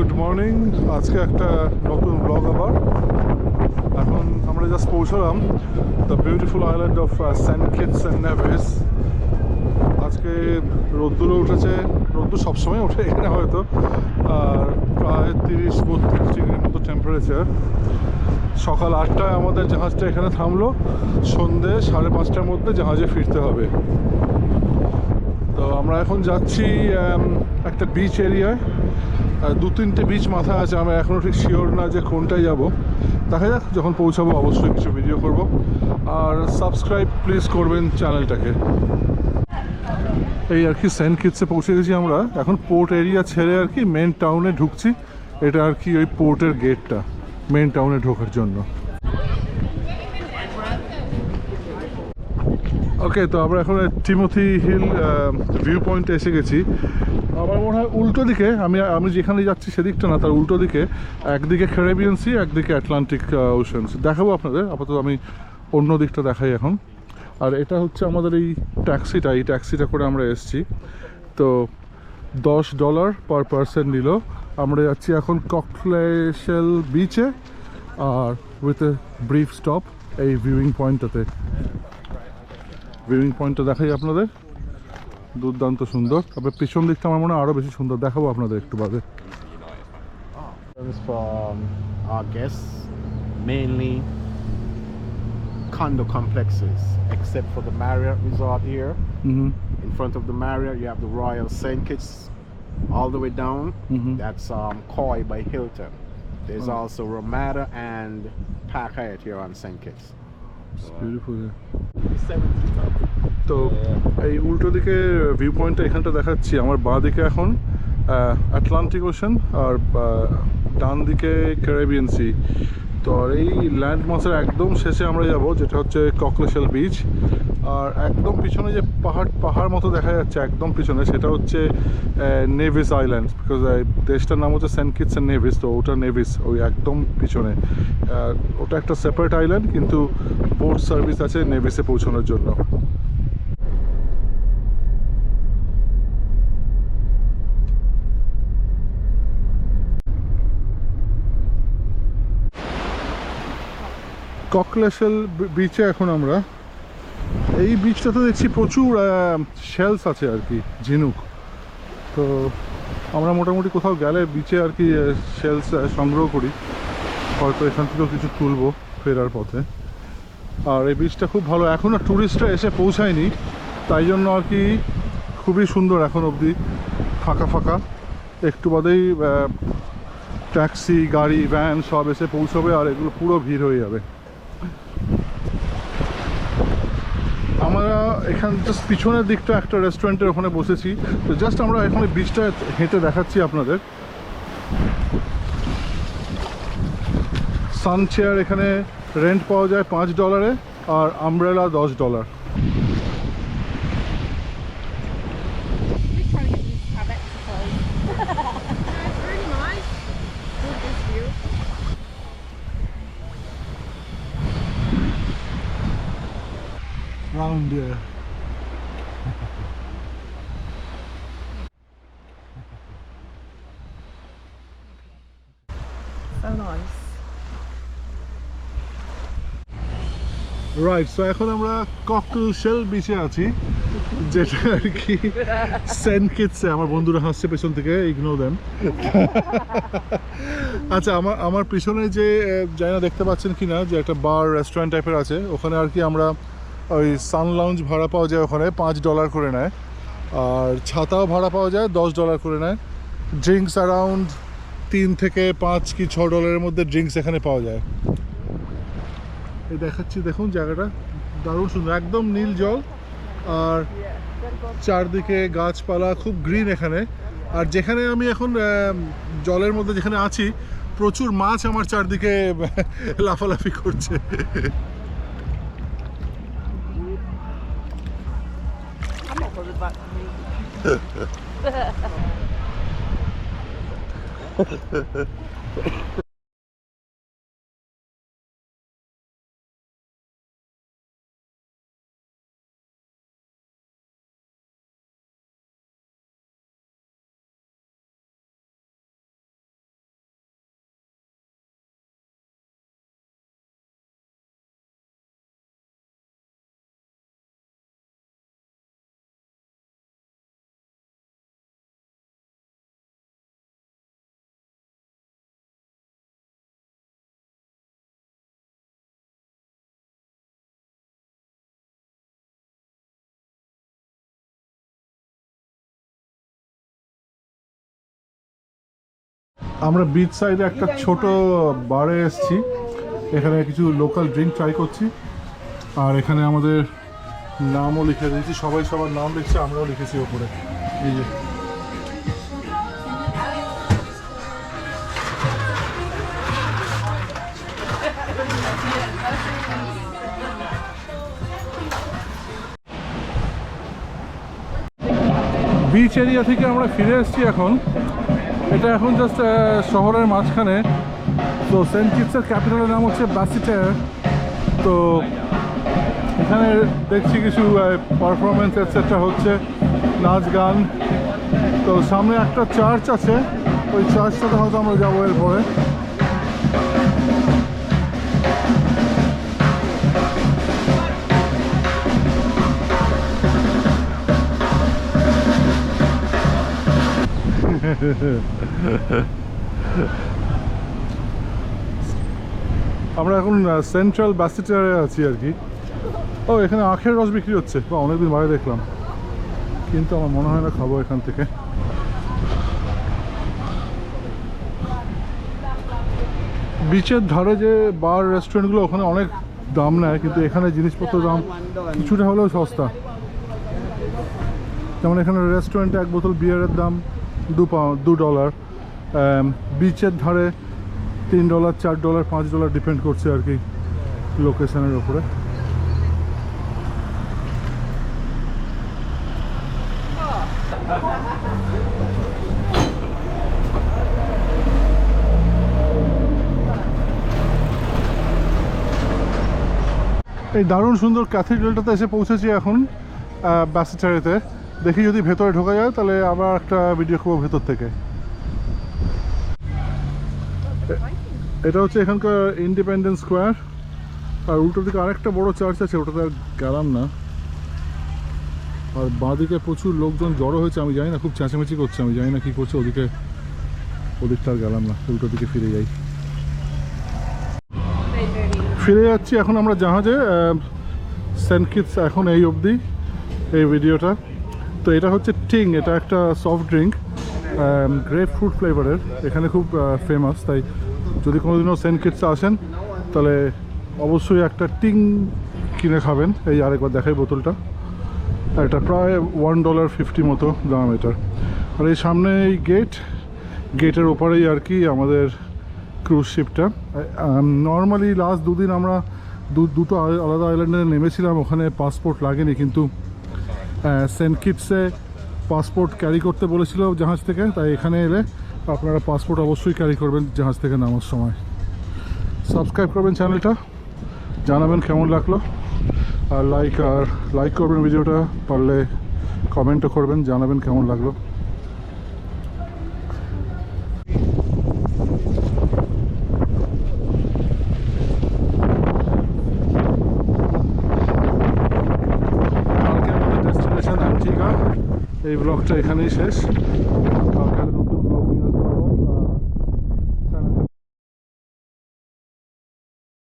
Good morning আজকে একটা নতুন ব্লগ আবার। এখন আমরা জাস্ট পৌঁছলাম the beautiful island of Saint Kitts and Nevis আজকে রোদ্দুরও উঠেছে। রোদ্দুর সবসময় ওঠে এখানে হয়তো। আর প্রায় তিরিশ, বত্রিশ ডিগ্রির মতো টেম্পারেচার সকাল আটটায় আমাদের জাহাজটা এখানে থামলো। সন্ধে সাড়ে পাঁচটার মধ্যে জাহাজে ফিরতে হবে। তো আমরা এখন যাচ্ছি একটা বিচ এরিয়ায় দু তিনটে বিচ মাথায় আছে আমরা এখনও ঠিক শিওর না যে কোনটায় যাব। দেখা যাক, যখন পৌঁছাবো অবশ্যই কিছু ভিডিও করব। আর সাবস্ক্রাইব প্লিজ করবেন চ্যানেলটাকে এই আর কি সেন্ট কিটসে পৌঁছে গেছি আমরা। এখন পোর্ট এরিয়া ছেড়ে আর কি মেন টাউনে ঢুকছি। এটা আর কি ওই পোর্টের গেটটা মেন টাউনে ঢোকার জন্য। ওকে তো আমরা এখন টিমোথি হিল ভিউ পয়েন্টে এসে গেছি। আমার মনে হয় উল্টো দিকে, আমি আমি যেখানে যাচ্ছি সেদিকটা না, তার উল্টো দিকে, একদিকে ক্যারেবিয়ান সি একদিকে আটলান্টিক ওশান দেখাবো আপনাদের, আপাতত আমি অন্য দিকটা দেখাই এখন। আর এটা হচ্ছে আমাদের এই ট্যাক্সিটা এই ট্যাক্সিটা করে আমরা এসেছি। তো দশ ডলার পার পার্সন নিল। আমরা যাচ্ছি এখন ককলেশেল বিচে আর উইথ এ ব্রিফ স্টপ এই ভিউইং পয়েন্টটাতে ভিউইং পয়েন্টটা দেখাই আপনাদের। দুর্দান্ত সুন্দর তবে পিছন দিকটা আমার মনে হয় আরও বেশি সুন্দর দেখাবো আপনাদের একটু বাদে This from our guests, mainly condo complexes, except for the Marriott Resort here. Hmm In front of the Marriott, you have the Royal St. Kitts all the way down. Mhm. That's um, Koi by Hilton. There's Oh. also Ramada and Park Hyatt here on St. Kitts. Beautiful 70 top. তো এই উল্টো দিকে view পয়েন্টটা এখানটা দেখাচ্ছি আমার বাঁ দিকে এখন আটলান্টিক ওশান আর ডান দিকে ক্যারেবিয়ান সি তো আর এই ল্যান্ড মাসের একদম শেষে আমরা যাব যেটা হচ্ছে ককলেশাল বিচ আর একদম পিছনে যে পাহাড় পাহাড় মতো দেখা যাচ্ছে একদম পিছনে, সেটা হচ্ছে নেভিস আইল্যান্ড বিকজ দেশটার নাম হচ্ছে সেন্ট কিটস অ্যান্ড নেভিস তো ওটা নেভিস ওই একদম পিছনে। ওটা একটা সেপারেট আইল্যান্ড কিন্তু বোট সার্ভিস আছে নেভিসে পৌঁছানোর জন্য। ককলেশেল বিচে এখন আমরা এই বিচটাতে দেখছি প্রচুর শেলস আছে আর কি, ঝিনুক। তো আমরা মোটামুটি কোথাও গেলে বিচে আর কি শেলস সংগ্রহ করি। হয়তো এখান থেকেও কিছু তুলবো ফেরার পথে। আর এই বিচটা খুব ভালো এখনও ট্যুরিস্টরা এসে পৌঁছায়নি। তাই জন্য আর কি খুবই সুন্দর এখন অবধি, ফাঁকা ফাঁকা। একটু বাদেই ট্যাক্সি গাড়ি ভ্যান সব এসে পৌঁছবে আর এগুলো পুরো ভিড় হয়ে যাবে আমরা এখান জাস্ট পিছনের দিকটা একটা রেস্টুরেন্টের ওখানে বসেছি। তো জাস্ট আমরা এখানে বীজটা হেঁটে দেখাচ্ছি আপনাদের। সান চেয়ার এখানে রেন্ট পাওয়া যায় পাঁচ ডলারে আর আমব্রেলা দশ dollar Just trying right so এখন আমরা ককটেল শেল বিচে আছি যেটা আর কি সেন্ট কিটসে আমার বন্ধুরা হাসছে পেছন থেকে ইগনোর দেন আচ্ছা আমার আমার পিছনে যে আহ, জায়গা দেখতে পাচ্ছেন কি না যে একটা বার রেস্টুরেন্ট টাইপের আছে ওখানে আর কি আমরা ওই সান লাউঞ্জ ভাড়া পাওয়া যায় ওখানে পাঁচ ডলার করে নেয়। আর ছাতাও ভাড়া পাওয়া যায় দশ ডলার করে নেয়। ড্রিঙ্কস অ্যারাউন্ড তিন থেকে পাঁচ কি ছ ডলারের মধ্যে ড্রিঙ্কস এখানে পাওয়া যায়। দেখাচ্ছি, দেখুন জায়গাটা। দারুণ সুন্দর, একদম নীল জল। আর চারদিকে গাছপালা, খুব গ্রিন এখানে। আর যেখানে আমি এখন জলের মধ্যে যেখানে আছি, প্রচুর মাছ আমার চারদিকে লাফালাফি করছে। আমরা বিচ সাইডে একটা ছোট বারে এসেছি। এখানে কিছু লোকাল ড্রিঙ্ক ট্রাই করছি। আর এখানে আমাদের নামও লিখে দিয়েছি। সবাই সবার নাম লিখছে আমরাও লিখেছি ওপরে। এই যে। বিচ এরিয়া থেকে আমরা ফিরে এসেছি এখন। এটা এখন জাস্ট শহরের মাঝখানে। তো সেন্ট কিটসের ক্যাপিটালের নাম হচ্ছে বাসিটার তো এখানে দেখছি কিছু পারফরমেন্স এটসেট্রা হচ্ছে, নাচ, গান। তো সামনে একটা চার্চ আছে। ওই চার্চটাতে হয়তো আমরা যাব এরপরে। আমরা এখন সেন্ট্রাল ব্যাসিটারে আছি আর কি। ও, এখানে আখের রস বিক্রি হচ্ছে। বা, অনেকদিন বাইরে দেখলাম। কিন্তু আমার মনে হয় না খাব এখান থেকে। বিচের ধারে যে বার, রেস্টুরেন্টগুলো, ওখানে অনেক দাম নেয়, কিন্তু এখানে জিনিসপত্র দাম কিছুটা হলেও সস্তা। যেমন এখানে রেস্টুরেন্টে এক বোতল বিয়ারের দাম দু দু ডলার বিচের ধারে তিন ডলার চার ডলার পাঁচ ডলার ডিপেন্ড করছে আর কি লোকেশনের ওপরে এই দারুণ সুন্দর ক্যাথিড্রালটাতে এসে পৌঁছেছি এখন ব্যাসিটারিতে দেখি যদি ভেতরে ঢোকা যায়, তাহলে আবার একটা ভিডিও করব ভেতর থেকে। এটা হচ্ছে এখানকার ইন্ডিপেন্ডেন্স স্কোয়ার আর উল্টো দিকে আরেকটা বড় চার্চ আছে, ওটাতে আর গেলাম না। আর বাঁদিকে প্রচুর লোকজন জড়ো হয়েছে, আমি জানি না, খুব চেঁচামেচি করছে, আমি জানি না কী করছে, ওদিকে ওদিকটা আর গেলাম না, উল্টো দিকে ফিরে যাই। ফিরে যাচ্ছি এখন আমরা জাহাজে সেন্ট কিটস এখন এই অবধি, এই ভিডিওটা তো এটা হচ্ছে টিং, এটা একটা সফট ড্রিঙ্ক গ্রেপ ফ্রুট ফ্লেভারের এখানে খুব ফেমাস তাই যদি কোনোদিনও সেন্ট কিটসে আসেন, তাহলে অবশ্যই একটা টিং কিনে খাবেন। এই আরেকবার দেখাই বোতলটা। এটা প্রায় ওয়ান ডলার ফিফটি মতো দাম এটার। আর এই সামনে এই গেট গেটের ওপারেই আর কি আমাদের ক্রুজ শিপটা নর্মালি লাস্ট দুদিন আমরা দু- দুটো আলাদা আইল্যান্ডে নেমেছিলাম, ওখানে পাসপোর্ট লাগেনি, কিন্তু সেন্ট কিটসে পাসপোর্ট ক্যারি করতে বলেছিল জাহাজ থেকে, তাই এখানে এলে আপনারা পাসপোর্ট অবশ্যই ক্যারি করবেন জাহাজ থেকে নামার সময়। সাবস্ক্রাইব করবেন চ্যানেলটা জানাবেন কেমন লাগল, আর লাইক আর লাইক করবেন ভিডিওটা পারলে কমেন্টও করবেন, জানাবেন কেমন লাগল কালকে আমাদের ডেস্টিনেশন আন্টিগা এই ব্লগটা এখানেই শেষ কালকে নতুন ব্লগ।